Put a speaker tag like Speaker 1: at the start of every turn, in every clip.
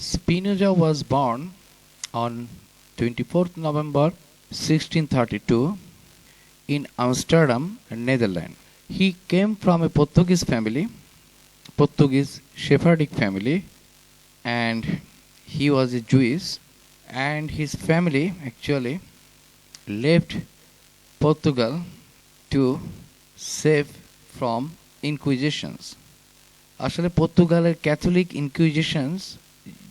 Speaker 1: Spinoza was born on 24th November 1632 in Amsterdam, Netherlands. He came from a Portuguese family, Portuguese Sephardic family, and he was a Jewish, and his family actually left Portugal to save from inquisitions. আসলে পর্তুগালের Catholic ইনকুইজিশনস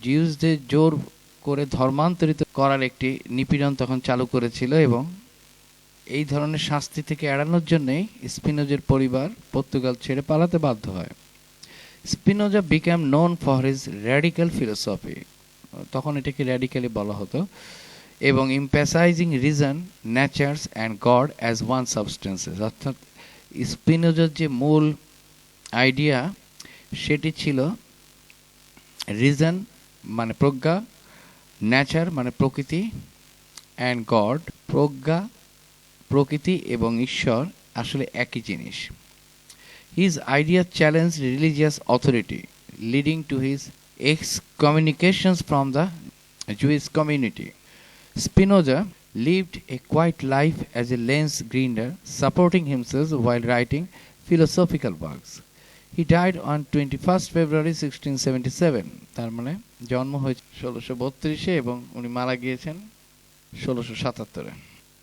Speaker 1: জিউসদের জোর করে ধর্মান্তরিত করার একটি নিপীড়ন তখন চালু করেছিল এবং এই ধরনের শাস্তি থেকে এড়ানোর জন্যই স্পিনোজের পরিবার পর্তুগাল ছেড়ে পালাতে বাধ্য হয়। Spinoza became known for his radical philosophy তখন এটাকে র্যাডিক্যালি বলা হতো। এবং emphasizing reason nature's and God as one substances অর্থাৎ স্পিনোজার যে মূল আইডিয়া সেটি ছিল রিজন মানে প্রজ্ঞা ন্যাচার মানে প্রকৃতি অ্যান্ড গড প্রজ্ঞা প্রকৃতি এবং ঈশ্বর আসলে একই জিনিস his idea challenge religious authority leading to his excommunications from the Jewish community Spinoza lived a quiet life as a lens grinder, supporting himself while writing philosophical works. He died on 21st February 1677. তার মানে জন্ম হয়েছে ষোলোশো বত্রিশে এবং উনি মারা গিয়েছেন ষোলোশো সাতাত্তরে।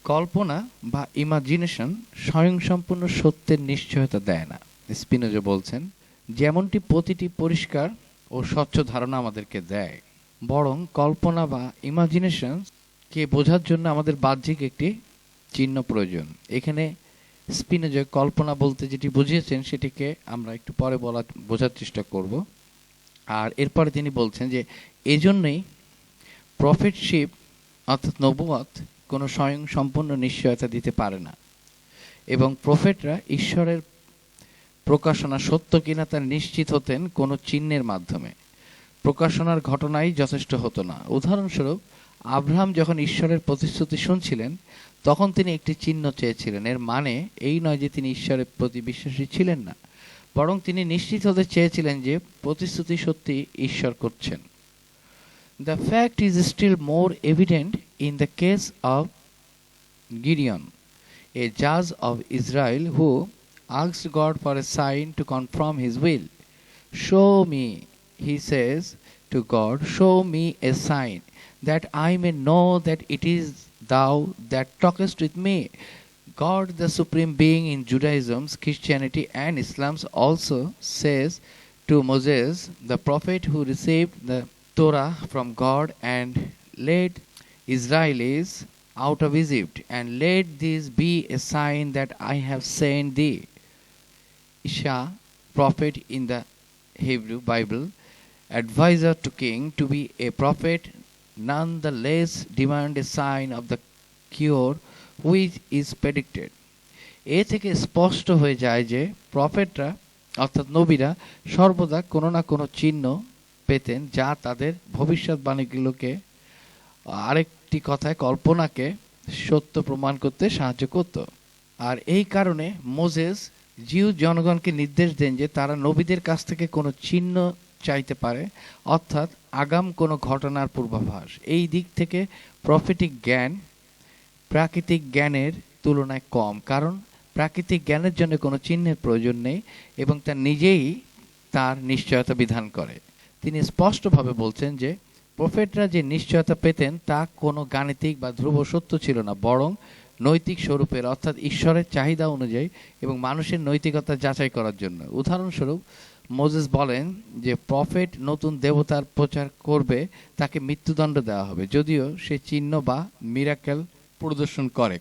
Speaker 1: কল্পনা বা ইমাজিনেশন স্বয়ংসম্পূর্ণ সত্যের নিশ্চয়তা দেয় না। স্পিনোজা বলছেন, যেমনটি প্রতিটি পরিষ্কার ও স্বচ্ছ ধারণা আমাদেরকে দেয়, বরং কল্পনা বা ইমাজিনেশন কে বোঝার জন্য আমাদের বাহ্যিক একটি চিহ্ন প্রয়োজন। এখানে স্পিনোজা কল্পনা বলতে যেটি বুঝিয়েছেন সেটিকে আমরা একটু পরে বলা, বোঝার চেষ্টা করব। আর এরপরে তিনি বলছেন যে, এজন্যই প্রফিটশিপ অর্থাৎ নবুয়ত কোনো স্বয়ং সম্পূর্ণ নিশ্চয়তা দিতে পারে না। এবং প্রফেটরা ঈশ্বরের প্রকাশনা সত্য কিনা তা নিশ্চিত হতেন কোনো চিহ্নের মাধ্যমে। প্রকাশনার ঘটনাই যথেষ্ট হতো না। উদাহরণস্বরূপ আব্রাহাম যখন ঈশ্বরের প্রতিশ্রুতি শুনছিলেন তখন তিনি একটি চিহ্ন চেয়েছিলেন। এর মানে এই নয় যে তিনি ঈশ্বরের প্রতি বিশ্বাসী ছিলেন না বরং তিনি নিশ্চিত হতে চেয়েছিলেন যে প্রতিশ্রুতি সত্যি ঈশ্বর করছেন। The fact is still more evident in the case of গিরিয়ন এ জাজ of Israel who asked God for a sign to confirm his will. Show me, he says to god show me a sign. That I may know that it is thou that talkest with me. God, the supreme being in Judaism, Christianity, and Islam, also says to Moses, the prophet who received the Torah from God and led Israelis out of Egypt, and let this be a sign that I have sent thee. Isha, prophet in the Hebrew Bible, advisor to king to be a prophet, nonetheless demand a sign of the cure which is predicted. এ থেকে স্পষ্ট হয়ে যায় যে প্রফেটরা, অর্থাৎ নবীরা, সর্বদা কোনো না কোনো চিহ্ন পেতেন যা তাদের ভবিষ্যৎবাণীগুলোকে, আরেকটি কথায় কল্পনাকে সত্য প্রমাণ করতে সাহায্য করত আর এই কারণে মোজেস জিউ জনগণকে নির্দেশ দেন যে তারা নবীদের কাছ থেকে কোনো চিহ্ন চাইতে পারে, অর্থাৎ আগাম কোনো ঘটনার পূর্বাভাস। এই দিক থেকে প্রফিটিক জ্ঞান, প্রাকৃতিক জ্ঞানের তুলনায় কম, কারণ প্রাকৃতিক জ্ঞানের জন্য কোনো চিহ্নের প্রয়োজন নেই এবং তা নিজেই তার নিশ্চয়তা বিধান করে। তিনি স্পষ্টভাবে বলছেন যে প্রফেটরা যে নিশ্চয়তা পেতেন তা কোনো গাণিতিক বা ধ্রুব সত্য ছিল না, বরং নৈতিক স্বরূপের, অর্থাৎ ঈশ্বরের চাহিদা অনুযায়ী এবং মানুষের নৈতিকতা যাচাই করার জন্য। উদাহরণস্বরূপ মোজেস বলেন যে প্রফেট নতুন দেবতার প্রচার করবে, তাকে মৃত্যুদণ্ড দেওয়া হবে। যদিও সে চিহ্ন বা মিরাকেল প্রদর্শন করে।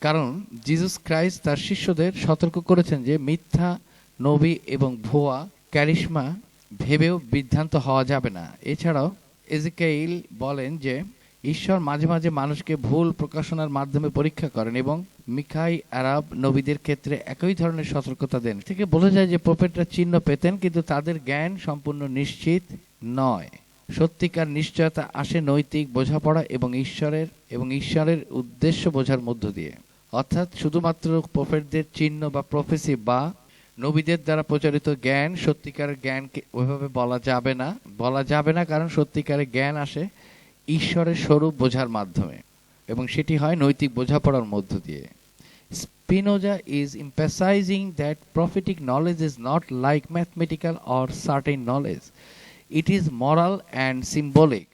Speaker 1: কারণ জিসাস ক্রাইস্ট তার শিষ্যদের সতর্ক করেছেন যে মিথ্যা, নবী এবং ভুয়া ক্যারিশমা ভেবেও বিভ্রান্ত হওয়া যাবে না। এছাড়াও এজিকাইল বলেন যে ঈশ্বর মাঝে মাঝে মানুষকে ভুল প্রকাশনার মাধ্যমে পরীক্ষা করেন এবং মিখাই আরব নবীদের ক্ষেত্রে একই ধরনের সতর্কতা দেন। থেকে বোঝা যায় যে প্রফেটরা চিহ্ন পেতেন, কিন্তু তাদের জ্ঞান সম্পূর্ণ নিশ্চিত নয়। সত্যিকার নিশ্চয়তা আসে নৈতিক বোঝাপড়া এবং ঈশ্বরের এবং ঈশ্বরের উদ্দেশ্য বোঝার মধ্য দিয়ে। অর্থাৎ শুধুমাত্র প্রফেটদের চিহ্ন বা প্রফেসি বা নবীদের দ্বারা প্রচারিত জ্ঞান সত্যিকারের জ্ঞানকে ওইভাবে বলা যাবে না। বলা যাবে না কারণ সত্যিকারের জ্ঞান আসে ঈশ্বরের স্বরূপ বোঝার মাধ্যমে এবং সেটি হয় নৈতিক বোঝাপড়ার মধ্য দিয়ে Spinoza is emphasizing that prophetic knowledge is not like mathematical or certain knowledge. It is moral and symbolic.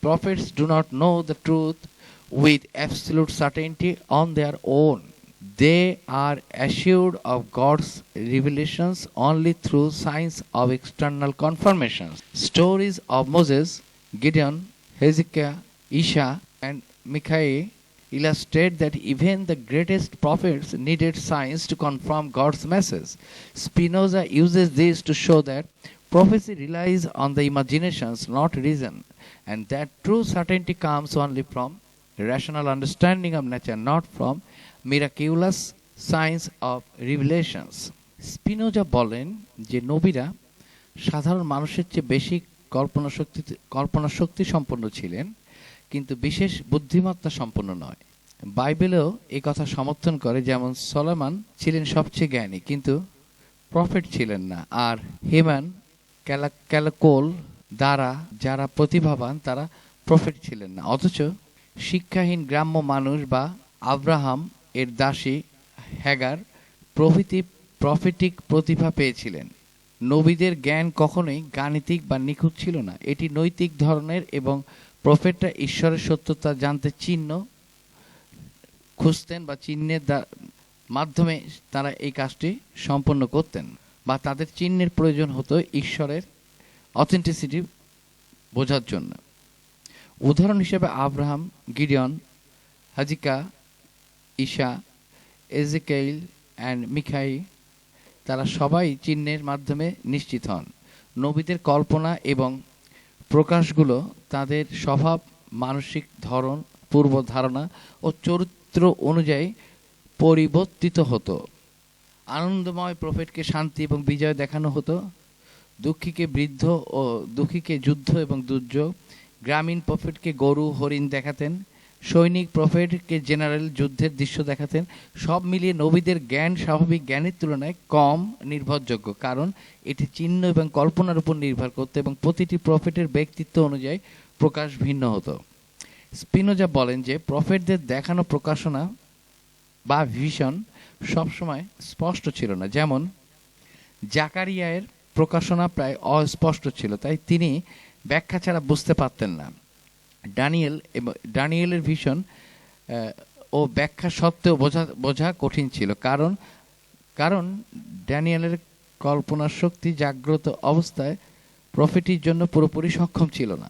Speaker 1: Prophets do not know the truth with absolute certainty on their own. They are assured of God's revelations only through signs of external confirmations. Stories of Moses, Gideon, Hezekiah, Isha, and Micaiah illustrate that even the greatest prophets needed signs to confirm God's message. Spinoza uses this to show that prophecy relies on the imaginations, not reason, and that true certainty comes only from rational understanding of nature, not from miraculous signs of revelations. Spinoza বলেন যে নবীরা সাধারণ মানুষের চেয়ে বেশি কল্পনা শক্তি কল্পনা শক্তি সম্পন্ন ছিলেন, কিন্তু বিশেষ বুদ্ধিমত্তা সম্পন্ন নয়। বাইবেলেও এই কথা সমর্থন করে যেমন সলেমান ছিলেন সবচেয়ে জ্ঞানী, কিন্তু প্রফেট ছিলেন না। আর হেমান, ক্যালা, ক্যালাকোল দ্বারা যারা প্রতিভাবান, তারা প্রফেট ছিলেন না। অথচ শিক্ষাহীন গ্রাম্য মানুষ বা আব্রাহাম এর দাসী হ্যাগার প্রভৃতি প্রফেটিক প্রতিভা পেয়েছিলেন। নবীদের জ্ঞান কখনোই গাণিতিক বা নিখুঁত ছিল না। এটি নৈতিক ধরনের এবং প্রফেটরা ঈশ্বরের সত্যতা জানতে চিহ্ন খুঁজতেন বা চিহ্নের মাধ্যমে তারা এই কাজটি সম্পন্ন করতেন বা তাদের চিহ্নের প্রয়োজন হতো ঈশ্বরের অথেন্টিসিটি বোঝার জন্য। উদাহরণ হিসেবে আব্রাহাম, গিডিয়ন, হাজিকা, ঈশা, এজেকেইল অ্যান্ড মিখাই তারা সবাই চিহ্নের মাধ্যমে নিশ্চিত হন। নবীদের কল্পনা এবং প্রকাশগুলো তাদের স্বভাব, মানসিক ধরন পূর্ব ধারণা ও চরিত্র অনুযায়ী পরিবর্তিত হতো। আনন্দময় প্রফেটকে শান্তি এবং বিজয় দেখানো হতো। দুঃখীকে বৃদ্ধ ও দুঃখীকে যুদ্ধ এবং দুর্যোগ, গ্রামীণ প্রফেটকে গরু, হরিণ দেখাতেন। সৈনিক প্রফেটকে জেনারেল যুদ্ধের দৃশ্য দেখাতেন। সব মিলিয়ে নবীদের জ্ঞান, স্বাভাবিক জ্ঞানের তুলনায় কম নির্ভরযোগ্য, কারণ এটি চিহ্ন এবং কল্পনার উপর নির্ভর করত এবং প্রতিটি প্রফেটের ব্যক্তিত্ব অনুযায়ী প্রকাশ ভিন্ন হতো। স্পিনোজা বলেন যে, প্রফেটদের দেখানো প্রকাশনা বা ভিশন সবসময় স্পষ্ট ছিল না। যেমন জাকারিয়ায়ের প্রকাশনা প্রায় অস্পষ্ট ছিল, তাই তিনি ব্যাখ্যা ছাড়া বুঝতে পারতেন না। ড্যানিয়েল এবং ড্যানিয়েলের আহ, ও ব্যাখ্যা সত্ত্বেও বোঝা বোঝা কঠিন ছিল। কারণ কারণ ড্যানিয়েলের কল্পনার শক্তি জাগ্রত অবস্থায় প্রফেটির জন্য পুরোপুরি সক্ষম ছিল না।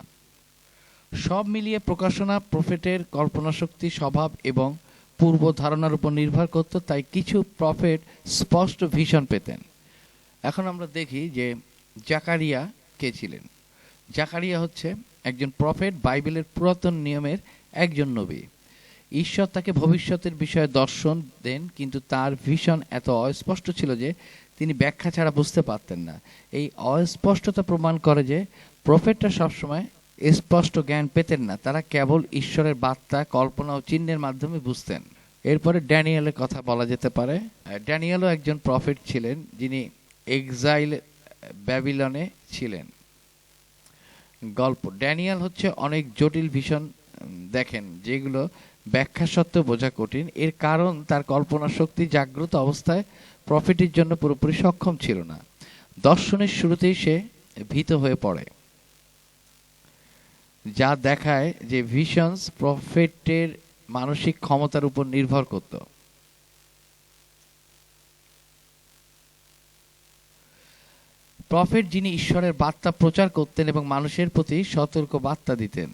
Speaker 1: সব মিলিয়ে প্রকাশনা প্রফেটের কল্পনা শক্তি স্বভাব এবং পূর্ব ধারণার উপর নির্ভর করত তাই কিছু প্রফেট স্পষ্ট ভিশন পেতেন। এখন আমরা দেখি যে জাকারিয়া কে ছিলেন। জাকারিয়া হচ্ছে একজন প্রফেট বাইবেলের পুরাতন নিয়মের একজন নবী। ঈশ্বর তাকে ভবিষ্যতের বিষয়ে দর্শন দেন, কিন্তু তার ভিশন এত অস্পষ্ট ছিল যে তিনি ব্যাখ্যা ছাড়া বুঝতে পারতেন না। এই অস্পষ্টতা প্রমাণ করে যে প্রফেটরা সবসময় স্পষ্ট জ্ঞান পেতেন না, তারা কেবল ঈশ্বরের বার্তা, কল্পনা ও চিহ্নের মাধ্যমে বুঝতেন। এরপরে ড্যানিয়েলের কথা বলা যেতে পারে। ড্যানিয়েলও একজন প্রফেট ছিলেন যিনি এক্সাইল ব্যাবিলনে ছিলেন। গল্প। ড্যানিয়েল হচ্ছে অনেক জটিল ভীষণ দেখেন, যেগুলো ব্যাখ্যা সত্ত্বেও বোঝা কঠিন। এর কারণ, তার কল্পনা শক্তি জাগ্রত অবস্থায় প্রফিটের জন্য পুরোপুরি সক্ষম ছিল না। দর্শনের শুরুতেই সে ভীত হয়ে পড়ে। যা দেখায় যে ভিশনস প্রফেটের মানসিক ক্ষমতার উপর নির্ভর করত। প্রফেট যিনি ঈশ্বরের বার্তা প্রচার করতেন এবং মানুষের প্রতি সতর্ক বার্তা দিতেন।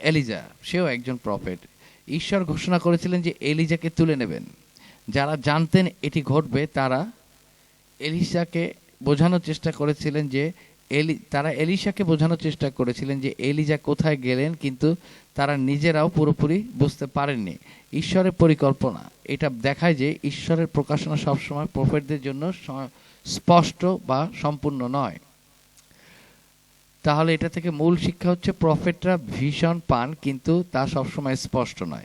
Speaker 1: এলিজা সেও একজন প্রফেট। ঈশ্বর ঘোষণা করেছিলেন যে এলিজাকে তুলে নেবেন। যারা জানতেন এটি ঘটবে, তারা এলিসাকে বোঝানোর চেষ্টা করেছিলেন যে এলি, তারা এলিসাকে বোঝানোর চেষ্টা করেছিলেন যে এলিজা কোথায় গেলেন, কিন্তু তারা নিজেরাও পুরোপুরি বুঝতে পারেননি। ঈশ্বরের পরিকল্পনা, এটা দেখায় যে ঈশ্বরের প্রকাশনা সবসময় প্রফেটদের জন্য স্পষ্ট বা সম্পূর্ণ নয়। তাহলে এটা থেকে মূল শিক্ষা হচ্ছে প্রফেটরা ভীষণ পান, কিন্তু তা সবসময় স্পষ্ট নয়।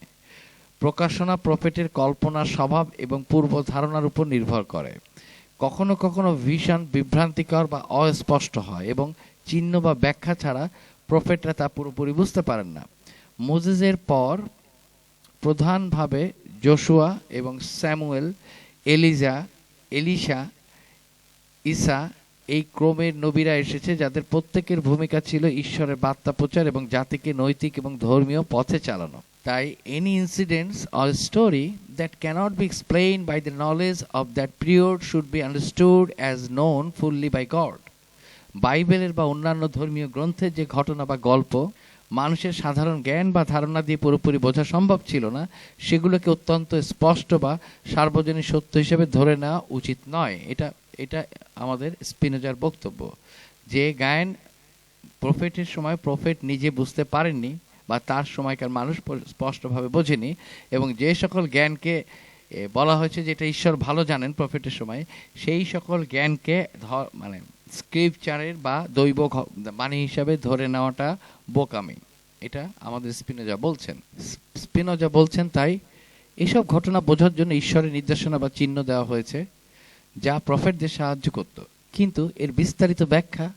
Speaker 1: প্রকাশনা প্রফেটের কল্পনা স্বভাব এবং পূর্ব ধারণার উপর নির্ভর করে। কখনো কখনো ভীষণ বিভ্রান্তিকর বা অস্পষ্ট হয় এবং চিহ্ন বা ব্যাখ্যা ছাড়া প্রফেটরা তা পুরোপুরি বুঝতে পারেন না। মোজেজের পর প্রধানভাবে জোশুয়া এবং স্যামুয়েল, এলিজা, এলিশা ঈসা এই ক্রমের নবীরা এসেছে যাদের প্রত্যেকের ভূমিকা ছিল ঈশ্বরের বার্তা প্রচার এবং জাতিকে নৈতিক এবং ধর্মীয় পথে চালানো। তাই any incidents or story that cannot be explain by the knowledge of that period should be understood as known fully by God বাইবেলের বা অন্যান্য ধর্মীয় গ্রন্থের যে ঘটনা বা গল্প, মানুষের সাধারণ জ্ঞান বা ধারণা দিয়ে পুরোপুরি বোঝা সম্ভব ছিল না, সেগুলোকে অত্যন্ত স্পষ্ট বা সার্বজনীন সত্য হিসেবে ধরে নেওয়া উচিত নয়। এটা এটা আমাদের স্পিনোজার বক্তব্য। যে জ্ঞান প্রফেটের সময় প্রফেট নিজে বুঝতে পারেননি বা তার সময়কার মানুষ স্পষ্টভাবে বোঝেনি এবং যে সকল জ্ঞানকে বলা হয়েছে যেটা ঈশ্বর ভালো জানেন প্রফেটের সময়, সেই সকল জ্ঞানকে মানে স্ক্রিপচারের বা দৈব বাণী হিসাবে ধরে নেওয়াটা বোকামি। এটা আমাদের স্পিনোজা বলছেন। স্পিনোজা বলছেন তাই এসব ঘটনা বোঝার জন্য ঈশ্বরের নির্দেশনা বা চিহ্ন দেওয়া হয়েছে। যা প্রফেটদের সাহায্য করত। কিন্তু এর বিস্তারিত ব্যাখ্যা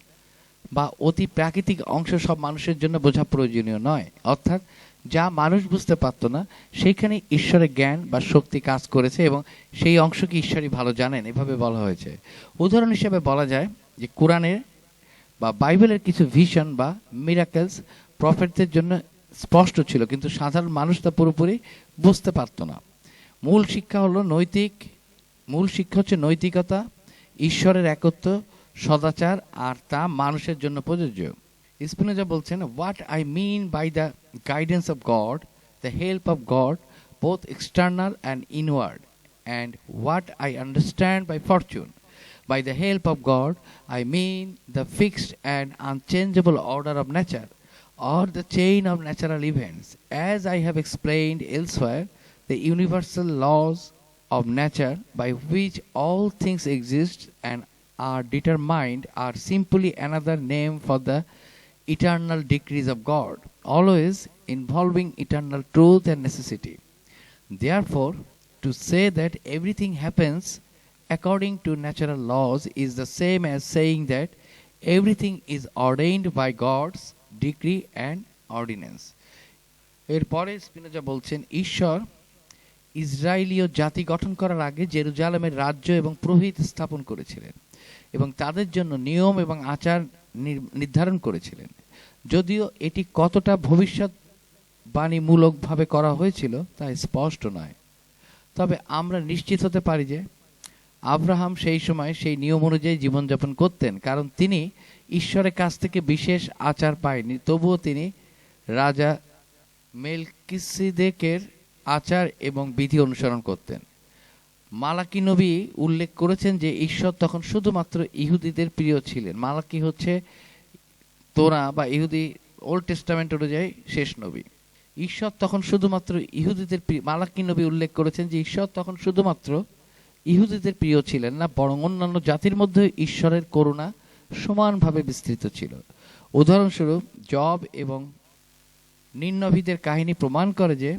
Speaker 1: বা অতি প্রাকৃতিক অংশ সব মানুষের জন্য বোঝা প্রয়োজনীয় নয়। অর্থাৎ যা মানুষ বুঝতে পারতো না, সেইখানে ঈশ্বরের জ্ঞান বা শক্তি কাজ করেছে এবং সেই অংশকে ঈশ্বরই ভালো জানেন, এভাবে বলা হয়েছে। উদাহরণ হিসেবে বলা যায় যে কোরআনের বা বাইবেলের কিছু ভিশন বা মিরাকেলস প্রফেটদের জন্য স্পষ্ট ছিল, কিন্তু সাধারণ মানুষ তা পুরোপুরি বুঝতে পারতো না। মূল শিক্ষা হলো নৈতিক মূল শিক্ষা হচ্ছে নৈতিকতা, ঈশ্বরের একত্ব, সদাচার, আর তা মানুষের জন্য প্রযোজ্য। স্পিনোজা বলছেন what I mean by the guidance of God the help of God both external and inward and what I understand by fortune by the help of God I mean the fixed and unchangeable order of nature or the chain of natural events, as i have explained elsewhere, the universal laws of nature by which all things exist and are determined are simply another name for the eternal decrees of God, always involving eternal truth and necessity. Therefore, to say that everything happens according to natural laws is the same as saying that everything is ordained by God's decree and ordinance. এরপরে Spinoza বলছেন ঈশ্বর ইসরায়েলীয় জাতি গঠন করার আগে জেরুজালেমের রাজ্য এবং প্রভৃত স্থাপন করেছিলেন এবং তাদের জন্য নিয়ম এবং আচার নির্ধারণ করেছিলেন। যদিও এটি কতটা ভবিষ্যৎবাণীমূলকভাবে করা হয়েছিল তা স্পষ্ট নয়। তবে আমরা নিশ্চিত হতে পারি যে আব্রাহাম সেই সময় সেই নিয়ম অনুযায়ী জীবনযাপন করতেন, কারণ তিনি ঈশ্বরের কাছ থেকে বিশেষ আচার পায়নি। তবুও তিনি রাজা মেলকিসিদেকের আচার এবং বিধি অনুসরণ করতেন। মালাকি নবী উল্লেখ করেছেন যে ঈশ্বর তখন শুধুমাত্র ইহুদিদের প্রিয় ছিলেন। মালাকি হচ্ছে তোরা বা ইহুদি ওল্ড টেস্টামেন্ট অনুযায়ী শেষ নবী। ঈশ্বর তখন শুধুমাত্র ইহুদিদের প্রিয় মালাকি নবী উল্লেখ করেছেন যে ঈশ্বর তখন শুধুমাত্র ইহুদিদের প্রিয় ছিলেন না, বরং অন্যান্য জাতির মধ্যে ঈশ্বরের করুণা সমানভাবে বিস্তৃত ছিল। উদাহরণস্বরূপ, জব এবং নিম্নভিদের কাহিনী প্রমাণ করে যে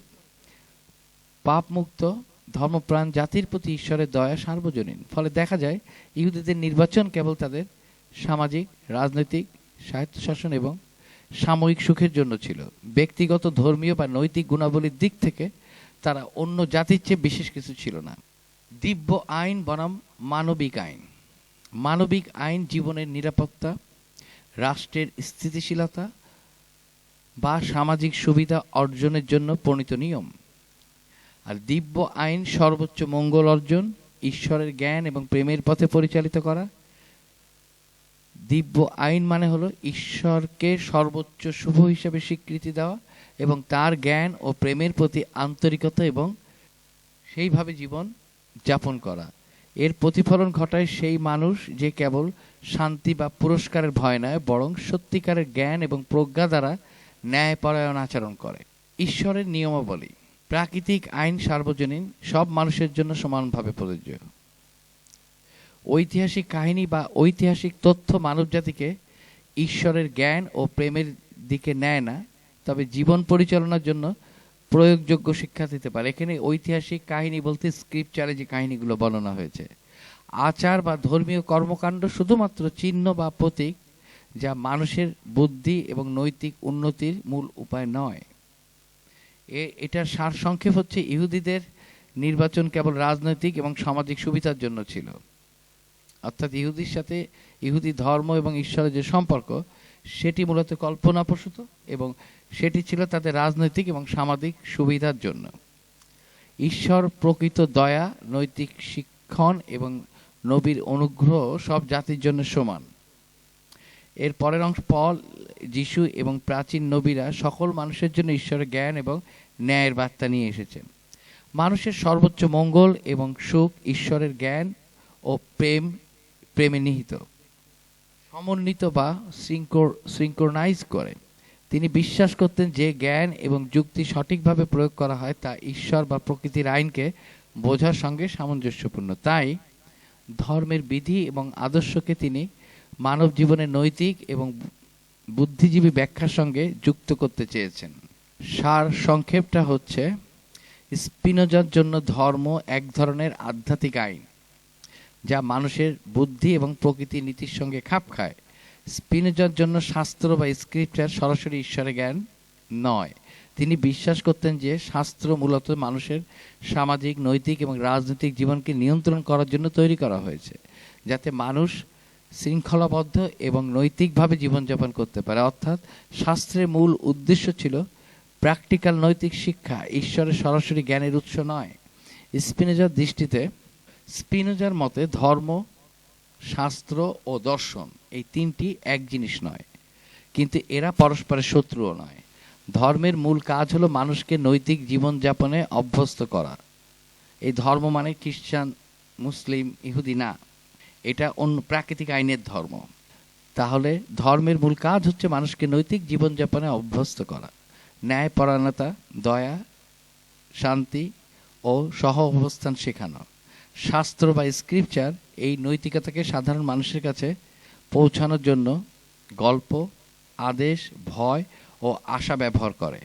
Speaker 1: পাপমুক্ত ধর্মপ্রাণ জাতির প্রতি ঈশ্বরের দয়া সার্বজনীন। ফলে দেখা যায়, ইহুদিদের নির্বাচন কেবল তাদের সামাজিক, রাজনৈতিক, স্বায়ত্তশাসন এবং সাময়িক সুখের জন্য ছিল। ব্যক্তিগত, ধর্মীয় বা নৈতিক গুণাবলীর দিক থেকে তারা অন্য জাতির চেয়ে বিশেষ কিছু ছিল না। দিব্য আইন বনাম মানবিক আইন। মানবিক আইন জীবনের নিরাপত্তা, রাষ্ট্রের স্থিতিশীলতা বা সামাজিক সুবিধা অর্জনের জন্য প্রণীত নিয়ম। আর দিব্য আইন সর্বোচ্চ মঙ্গল অর্জন, ঈশ্বরের জ্ঞান এবং প্রেমের পথে পরিচালিত করা। দিব্য আইন মানে হলো ঈশ্বরকে সর্বোচ্চ শুভ হিসেবে স্বীকৃতি দেওয়া এবং তার জ্ঞান ও প্রেমের প্রতি আন্তরিকতা এবং সেইভাবে জীবন যাপন করা। এর প্রতিফলন ঘটায় সেই মানুষ যে কেবল শান্তি বা পুরস্কারের ভয় নয়, বরং সত্যিকারের জ্ঞান এবং প্রজ্ঞা দ্বারা ন্যায়পরায়ণ আচরণ করে। ঈশ্বরের নিয়মাবলী। প্রাকৃতিক আইন সার্বজনীন, সব মানুষের জন্য সমানভাবে প্রযোজ্য। ঐতিহাসিক কাহিনী বা ঐতিহাসিক তথ্য মানবজাতিকে ঈশ্বরের জ্ঞান ও প্রেমের দিকে নেয় না, তবে জীবন পরিচালনার জন্য প্রয়োগযোগ্য শিক্ষা দিতে পারে। এখানে ঐতিহাসিক কাহিনী বলতে স্ক্রিপচারে যে কাহিনীগুলো বর্ণনা হয়েছে, আচার বা ধর্মীয় কর্মকাণ্ড শুধুমাত্র চিহ্ন বা প্রতীক যা মানুষের বুদ্ধি এবং নৈতিক উন্নতির মূল উপায় নয়। এটার সার সংক্ষেপ হচ্ছে ইহুদিদের নির্বাচন কেবল রাজনৈতিক এবং সামাজিক সুবিধার জন্য ছিল। অর্থাৎ ইহুদির সাথে ইহুদি ধর্ম এবং ঈশ্বরের যে সম্পর্ক, সেটি মূলত কল্পনাপ্রসূত এবং সেটি ছিল তাদের রাজনৈতিক এবং সামাজিক সুবিধার জন্য। ঈশ্বর প্রকৃত দয়া, নৈতিক শিক্ষণ এবং নবীর অনুগ্রহ সব জাতির জন্য সমান। এর পরের অংশ পল, যিশু এবং প্রাচীন নবীরা সকল মানুষের জন্য ঈশ্বরের জ্ঞান এবং ন্যায়ের বার্তা নিয়ে এসেছেন মানুষের সর্বোচ্চ মঙ্গল এবং সুখ ঈশ্বরের জ্ঞান ও প্রেম, প্রেমে নিহিত। সমন্বিত বা সিঙ্ক্রোনাইজ করে। তিনি বিশ্বাস করতেন যে জ্ঞান এবং যুক্তি সঠিকভাবে প্রয়োগ করা হয় তা ঈশ্বর বা প্রকৃতির আইনকে বোঝার সঙ্গে সামঞ্জস্যপূর্ণ। তাই ধর্মের বিধি এবং আদর্শকে তিনি মানব জীবনের নৈতিক এবং বুদ্ধিজীবী ব্যাখ্যার সঙ্গে যুক্ত করতে চেয়েছেন। সার সংক্ষেপটা হচ্ছে স্পিনোজার জন্য ধর্ম এক ধরনের আধ্যাত্মিক আইন, যা মানুষের বুদ্ধি এবং প্রকৃতি নীতির সঙ্গে খাপ খায়। স্পিনোজার জন্য শাস্ত্র বা স্ক্রিপ্টার সরাসরি ঈশ্বরের জ্ঞান নয়। তিনি বিশ্বাস করতেন যে শাস্ত্র মূলত মানুষের সামাজিক, নৈতিক এবং রাজনৈতিক জীবনকে নিয়ন্ত্রণ করার জন্য তৈরি করা হয়েছে, যাতে মানুষ শৃঙ্খলাবদ্ধ এবং নৈতিকভাবে জীবনযাপন করতে পারে। অর্থাৎ শাস্ত্রের মূল উদ্দেশ্য ছিল প্র্যাকটিক্যাল নৈতিক শিক্ষা ঈশ্বরের সরাসরি জ্ঞানের উৎস নয়। স্পিনোজার দৃষ্টিতে, স্পিনোজার মতে ধর্ম, শাস্ত্র ও দর্শন এই তিনটি এক জিনিস নয়। কিন্তু এরা পরস্পরের শত্রুও নয়। ধর্মের মূল কাজ হলো মানুষকে নৈতিক জীবনযাপনে অভ্যস্ত করা। এই ধর্ম মানে খ্রিস্টান, মুসলিম, ইহুদি না। এটা অন্য প্রাকৃতিক আইনের ধর্ম। তাহলে ধর্মের মূল কাজ হচ্ছে মানুষকে নৈতিক জীবনযাপনে অভ্যস্ত করা। ন্যায়পরায়ণতা, দয়া, শান্তি ও সহ অবস্থান শেখানো। শাস্ত্র বা স্ক্রিপচার এই নৈতিকতাকে সাধারণ মানুষের কাছে পৌঁছানোর জন্য গল্প, আদেশ, ভয় ও আশা ব্যবহার করে।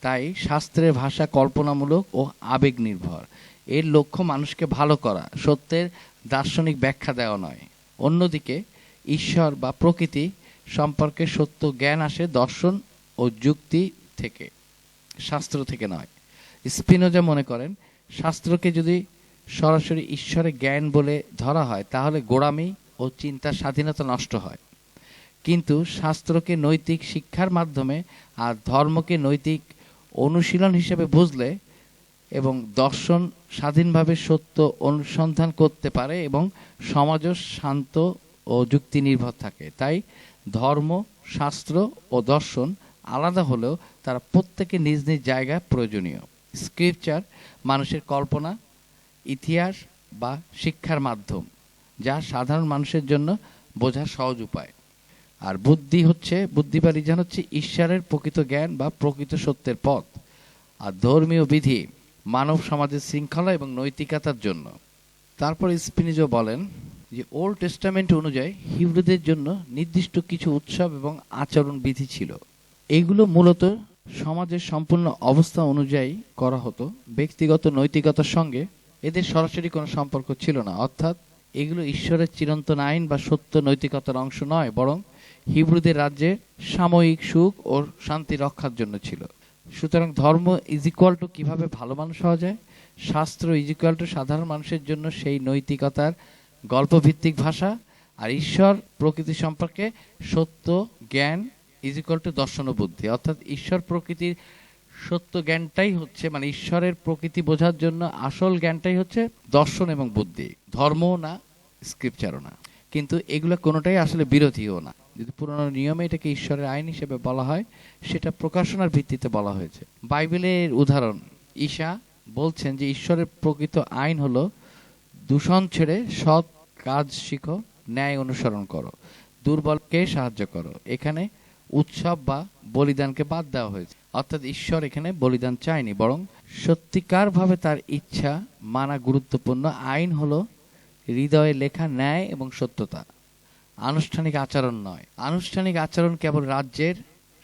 Speaker 1: তাই শাস্ত্রের ভাষা কল্পনামূলক ও আবেগ নির্ভর এর লক্ষ্য মানুষকে ভালো করা, সত্যের দার্শনিক ব্যাখ্যা দেওয়া নয়। অন্যদিকে ঈশ্বর বা প্রকৃতি সম্পর্কে সত্য জ্ঞান আসে দর্শন ও যুক্তি থেকে, শাস্ত্র থেকে নয়। স্পিনোজা মনে করেন, শাস্ত্রকে যদি সরাসরি ঈশ্বরের জ্ঞান বলে ধরা হয়, তাহলে গোড়ামি ও চিন্তার স্বাধীনতা নষ্ট হয়। কিন্তু শাস্ত্রকে নৈতিক শিক্ষার মাধ্যমে আর ধর্মকে নৈতিক অনুশীলন হিসেবে বুঝলে এবং দর্শন স্বাধীনভাবে সত্য অনুসন্ধান করতে পারে এবং সমাজও শান্ত ও যুক্তি নির্ভর থাকে। তাই ধর্ম, শাস্ত্র ও দর্শন আলাদা হলেও তারা প্রত্যেকে নিজ নিজ জায়গা প্রয়োজনীয়। স্ক্রিপচার, মানুষের কল্পনা, ইতিহাস বা শিক্ষার মাধ্যম, যা সাধারণ মানুষের জন্য বোঝার সহজ উপায়। আর বুদ্ধি হচ্ছে, বুদ্ধি বা রিজান হচ্ছে ঈশ্বরের প্রকৃত জ্ঞান বা প্রকৃত সত্যের পথ আর ধর্মীয় বিধি মানব সমাজের শৃঙ্খলা এবং নৈতিকতার জন্য। তারপর স্পিনিজো বলেন যে, ওল্ড টেস্টামেন্ট অনুযায়ী হিব্রুদের জন্য নির্দিষ্ট কিছু উৎসব এবং আচরণ বিধি ছিল। এগুলো মূলত সমাজের সম্পূর্ণ অবস্থা অনুযায়ী করা হতো। ব্যক্তিগত, নৈতিকতার সঙ্গে এদের সরাসরি কোনো সম্পর্ক ছিল না। অর্থাৎ এগুলো ঈশ্বরের চিরন্তন আইন বা সত্য নৈতিকতার অংশ নয়, বরং হিব্রুদের রাজ্যে সাময়িক সুখ ও শান্তি রক্ষার জন্য ছিল। সুতরাং ধর্ম ইজ ইকুয়াল টু কীভাবে ভালো মানুষ হওয়া যায়? শাস্ত্র ইজ ইকুয়াল টু সাধারণ মানুষের জন্য সেই নৈতিকতার গল্পভিত্তিক ভাষা। আর ঈশ্বর প্রকৃতি সম্পর্কে সত্য, জ্ঞান ইজ ইকুয়াল টু দর্শন বুদ্ধি। অর্থাৎ ঈশ্বর প্রকৃতির সত্য জ্ঞানটাই হচ্ছে মানে ঈশ্বরের প্রকৃতি বোঝার জন্য আসল জ্ঞানটাই হচ্ছে দর্শন এবং বুদ্ধি। ধর্মও না স্ক্রিপচারও না। কিন্তু এগুলো কোনোটাই আসলে বিরোধীও না। যদি পুরনো নিয়মে এটাকে ঈশ্বরের আইন হিসেবে বলা হয়, সেটা প্রকাশনার ভিত্তিতে বলা হয়েছে। বাইবেলের উদাহরণ, ঈশা বলছেন যে ঈশ্বরের প্রকৃত আইন হলো, দূষণ ছেড়ে সৎ কাজ শিখো, ন্যায় অনুসরণ করো, দুর্বলকে সাহায্য করো। এখানে উৎসব বা বলিদানকে বাদ দেওয়া হয়েছে। অর্থাৎ ঈশ্বর এখানে বলিদান চায়নি, বরং সত্যিকারভাবে তার ইচ্ছা মানা গুরুত্বপূর্ণ আইন হলো হৃদয়ে লেখা ন্যায় এবং সত্যতা। আনুষ্ঠানিক আচরণ নয়। আনুষ্ঠানিক আচরণ কেবল রাজ্যের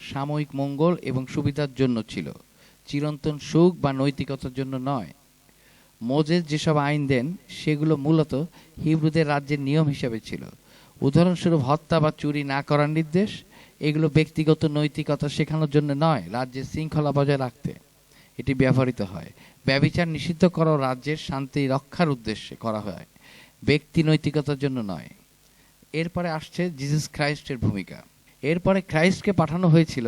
Speaker 1: সাময়িক মঙ্গল এবং সুবিধার জন্য ছিল, চিরন্তন সুখ বা নৈতিকতার জন্য নয়। মোজেস যেসব আইন দেন, সেগুলো মূলত হিব্রুদের রাজ্যের নিয়ম হিসেবে ছিল। উদাহরণস্বরূপ হত্যা বা চুরি না করার নির্দেশ এগুলো ব্যক্তিগত নৈতিকতা শেখানোর জন্য নয়, রাজ্যের শৃঙ্খলা বজায় রাখতে এটি ব্যবহৃত হয়। ব্যবিচার নিষিদ্ধ করা রাজ্যের শান্তি রক্ষার উদ্দেশ্যে করা হয়, ব্যক্তি নৈতিকতার জন্য নয়। এরপরে আসছে জিসাস খ্রাইস্টের ভূমিকা। এরপরে খ্রাইস্টকে পাঠানো হয়েছিল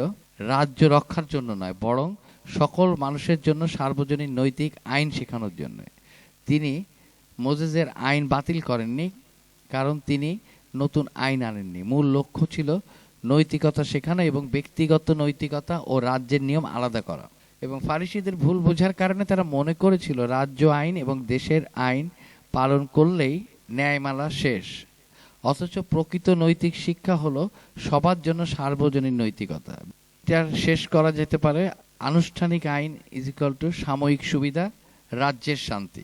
Speaker 1: রাজ্য রক্ষার জন্য নয়, বরং সকল মানুষের জন্য সার্বজনীন নৈতিক আইন শেখানোর জন্য। তিনি মোজেসের আইন বাতিল করেননি, কারণ তিনি নতুন আইন আনেননি। মূল লক্ষ্য ছিল নৈতিকতা শেখানো এবং ব্যক্তিগত নৈতিকতা ও রাজ্যের নিয়ম আলাদা করা। এবং ফারিসিদের ভুল বোঝার কারণে তারা মনে করেছিল রাজ্য আইন এবং দেশের আইন পালন করলেই ন্যায়মালা শেষ। অথচ প্রকৃত নৈতিক শিক্ষা হলো সবার জন্য সার্বজনীন নৈতিকতা। এটার শেষ করা যেতে পারে। আনুষ্ঠানিক আইন ইজ টু সাময়িক সুবিধা, রাজ্যের শান্তি।